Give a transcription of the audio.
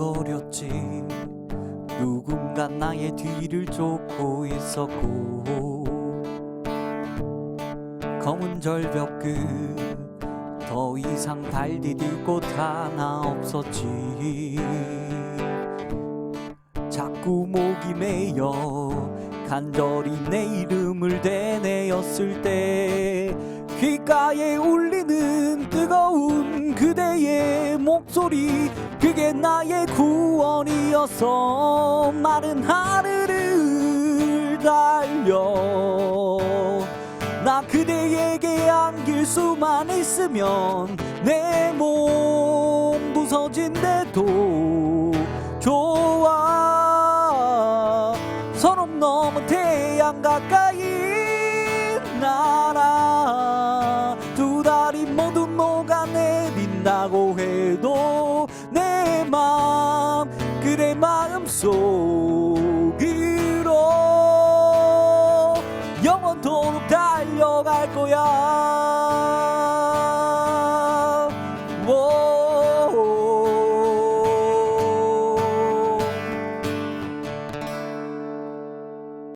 웅거렸지. 누군가 나의 뒤를 쫓고 있었고. 검은 절벽 끝 더 이상 달디딜 곳 하나 없었지. 자꾸 목이 메여 간절히 내 이름을 대내었을 때 귓가에 울리는 뜨거운 그대의 목소리 그게 나의 구원이었어 마른 하늘을 달려. 나 그대에게 안길 수만 있으면 내 몸 부서진대도 좋아. 서름 넘은 태양 가까이 녹아내린다고 해도 내맘 그대 마음 속으로 영원토록 달려갈 거야